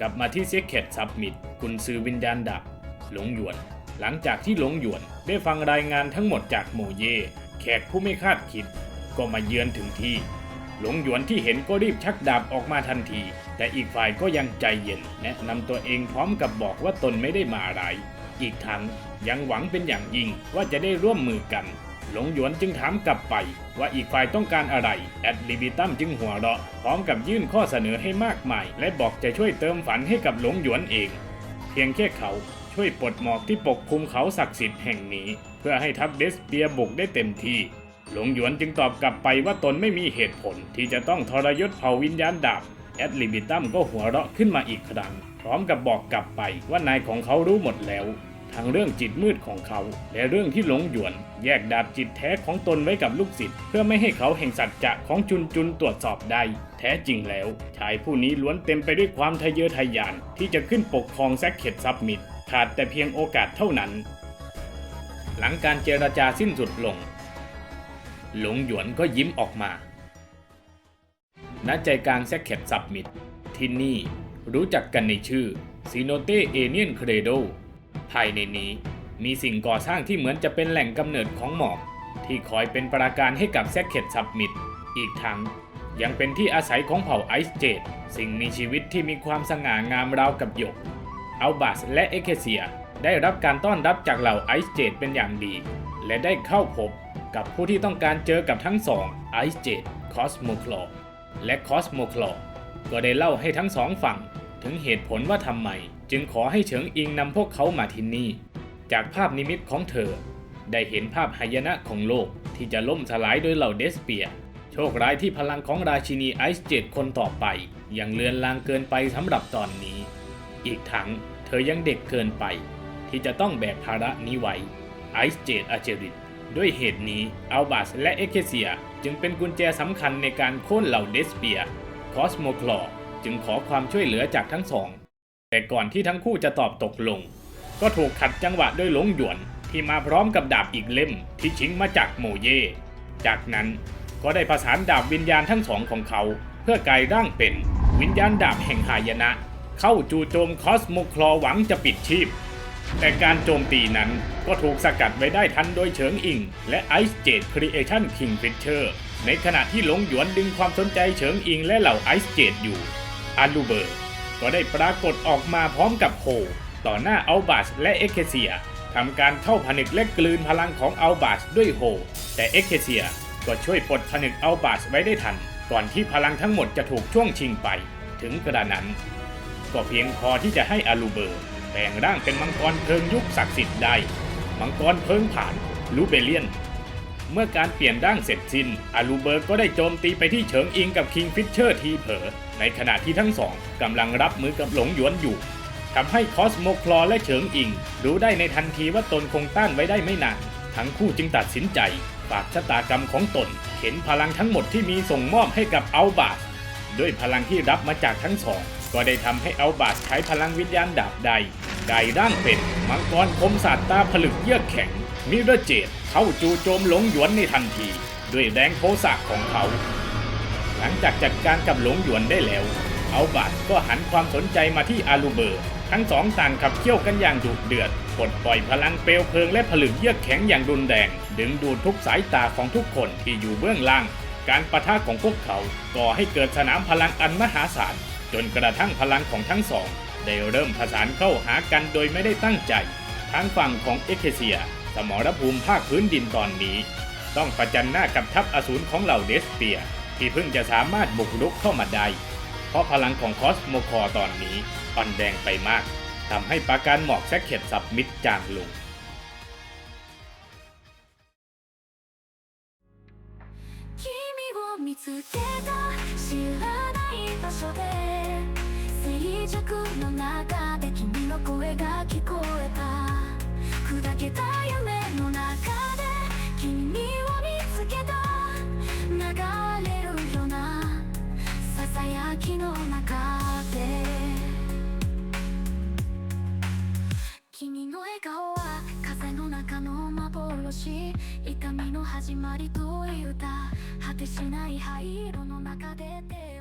กลับมาที่เซ็กเ e ตซับมิดกุนซือวิญญาณดับ หลงหยวน หลังจากที่หลงหยวน ได้ฟังรายงานทั้งหมดจากโมเย่แขกผู้ไม่คาดคิด ก็มาเยือนถึงที่ หลงหยวนที่เห็นก็รีบชักดาบออกมาทันที แต่อีกฝ่ายก็ยังใจเย็น แนะนำตัวเองพร้อมกับบอกว่าตนไม่ได้มาอะไร อีกทั้งยังหวังเป็นอย่างยิ่งว่าจะได้ร่วมมือกัน หลงหยวนจึงถามกลับไป ว่าอีกฝ่ายต้องการอะไร แอดลิบิตัมจึงหัวเราะ พร้อมกับยื่นข้อเสนอให้มากมาย และบอกจะช่วยเติมฝันให้กับหลงหยวนเอง เพียงแค่เขาช่วยปลดหมอกที่ปกคลุมเขาศักดิ์สิทธิ์แห่งนี้ เพื่อให้ทัพเดสเปียบุกได้เต็มที่ หลงหยวนจึงตอบกลับไปว่าตนไม่มีเหตุผล ที่จะต้องทรยศเผ่าวิญญาณดาบแอดลิบิตัมก็หัวเราะขึ้นมาอีกครั้ง พร้อมกับบอกกลับไปว่านายของเขารู้หมดแล้ว ทั้งเรื่องจิตมืดของเขา และเรื่องที่หลงหยวน แยกดาบจิตแท้ของตนไว้กับลูกศิษย์เพื่อไม่ให้เขาแห่งสัจจะของจุนจุนตรวจสอบได้ แท้จริงแล้ว ชายผู้นี้ล้วนเต็มไปด้วยความทะเยอทะยาน ที่จะขึ้นปกครองแซกเข็ดซับมิดขาดแต่เพียงโอกาสเท่านั้น หลังการเจรจาสิ้นสุดลง หลงหยวนก็ยิ้มออกมาณใจกลางแซกเข็ดซับมิดที่นี่รู้จักกันในชื่อซีโนเตเอเนียนเครโด ภายในนี้ มีสิ่งก่อสร้างที่เหมือนจะเป็นแหล่งกำเนิดของหมอก ที่คอยเป็นปราการให้กับแซกเข็ดซับมิดอีกทั้งยังเป็นที่อาศัยของเผ่าไอซ์เจดสิ่งมีชีวิตที่มีความสง่างามราวกับหยกอัลบัสและเอเคเซีย ได้รับการต้อนรับจากเหล่าไอซ์เจดเป็นอย่างดี และได้เข้าพบกับผู้ที่ต้องการเจอกับทั้งสองไอซ์เจดคอสโมคลอและคอสโมคลอก็ได้เล่าให้ทั้งสองฝั่ง ถึงเหตุผลว่าทำไม จึงขอให้เฉิงอิงนำพวกเขามาที่นี่ จากภาพนิมิตของเธอ ได้เห็นภาพหายนะของโลกที่จะล่มสลายโดยเหล่าเดสเปีย โชคร้ายที่พลังของราชินีไอซ์เจ็ดคนต่อไป ยังเลือนลางเกินไปสำหรับตอนนี้ อีกทั้งเธอยังเด็กเกินไป ที่จะต้องแบกภาระนี้ไว้ไอซ์เจดอาเจริตด้วยเหตุนี้อัลบัสและเอเคเซีย จึงเป็นกุญแจสำคัญในการโค่นเหล่าเดสเปีย คอสโมคลอ จึงขอความช่วยเหลือจากทั้งสอง แต่ก่อนที่ทั้งคู่จะตอบตกลง ก็ถูกขัดจังหวะด้วยหลงหยวนที่มาพร้อมกับดาบอีกเล่มที่ชิงมาจากโมเย จากนั้นก็ได้ประสานดาบวิญญาณทั้งสองของเขา เพื่อกลายร่างเป็นวิญญาณดาบแห่งหายนะ เข้าจู่โจมคอสโมคลอหวังจะปิดชีพ แต่การโจมตีนั้นก็ถูกสกัดไว้ได้ทันโดยเฉิงอิง และไอซ์เจดครีเอชั่นคิงฟิชเชอร์ในขณะที่หลงหยวนดึงความสนใจเฉิงอิงและเหล่าไอซ์เจดอยู่ อาลูเบอร์ ก็ได้ปรากฏออกมาพร้อมกับโฮต่อหน้าอัลบัสและเอ็กเคเซียทำการเข้าผนึกและกลืนพลังของอัลบัสด้วยโฮ แต่เอ็กเคเซียก็ช่วยปลดผนึกอัลบัสไว้ได้ทัน ก่อนที่พลังทั้งหมดจะถูกช่วงชิงไป ถึงกระนั้น ก็เพียงพอที่จะให้อาลูเบอร์แปลงร่างเป็นมังกรเพลิงยุคศักดิ์สิทธิ์ได้ มังกรเพลิงผ่านลูเบเลียน เมื่อการเปลี่ยนร่างเสร็จสิ้น อาลูเบิร์กก็ได้โจมตีไปที่เฉิงอิงกับคิงฟิชเชอร์ทีเผลอในขณะที่ทั้งสองกำลังรับมือกับหลงหยวนอยู่ทำให้คอสโมคลอและเฉิงอิง รู้ได้ในทันทีว่าตนคงต้านไว้ได้ไม่นาน ทั้งคู่จึงตัดสินใจฝากชะตากรรมของตน เข็นพลังทั้งหมดที่มีส่งมอบให้กับอัลบาสด้วยพลังที่รับมาจากทั้งสอง ก็ได้ทำให้อัลบาสใช้พลังวิญญาณดาบใดกลายร่างเป็น มังกรคมสาดตาผลึกเยือกแข็ง มิรเจตเข้าจู่โจมหลงหยวนในทันที ด้วยแรงโทสะของเขา หลังจากจัดการกับหลงหยวนได้แล้วอัลบาสก็หันความสนใจมาที่อาลูเบอร์ ทั้งสองต่างขับเคี่ยวกันอย่างดุเดือดปลดปล่อยพลังเปลวเพลิงและผลึกเยือกแข็งอย่างรุนแรง ดึงดูดทุกสายตาของทุกคนที่อยู่เบื้องล่าง การประทะของพวกเขาก่อให้เกิดสนามพลังอันมหาศาลจนกระทั่งพลังของทั้งสอง ได้เริ่มผสานเข้าหากันโดยไม่ได้ตั้งใจ ทางฝั่งของเอเคเซีย สมรภูมิภาคพื้นดินตอนนี้ ต้องประจันหน้ากับทัพอสูรของเหล่าเดสเปีย ที่เพิ่งจะสามารถบุกรุกเข้ามาได้ เพราะพลังของคอสโมคอร์ตอนนี้อ่อนแดงไปมากทำให้ปราการหมอกแซกเข็ดสับมิดจางลง 君を見つけた知らない場所で 静寂の中で君の声が聞こえた。砕けた夢の中で君を見つけた。流れるようなささやきの中で。君の笑顔は風の中の幻。痛みの始まりという歌果てしない灰色の中で出会う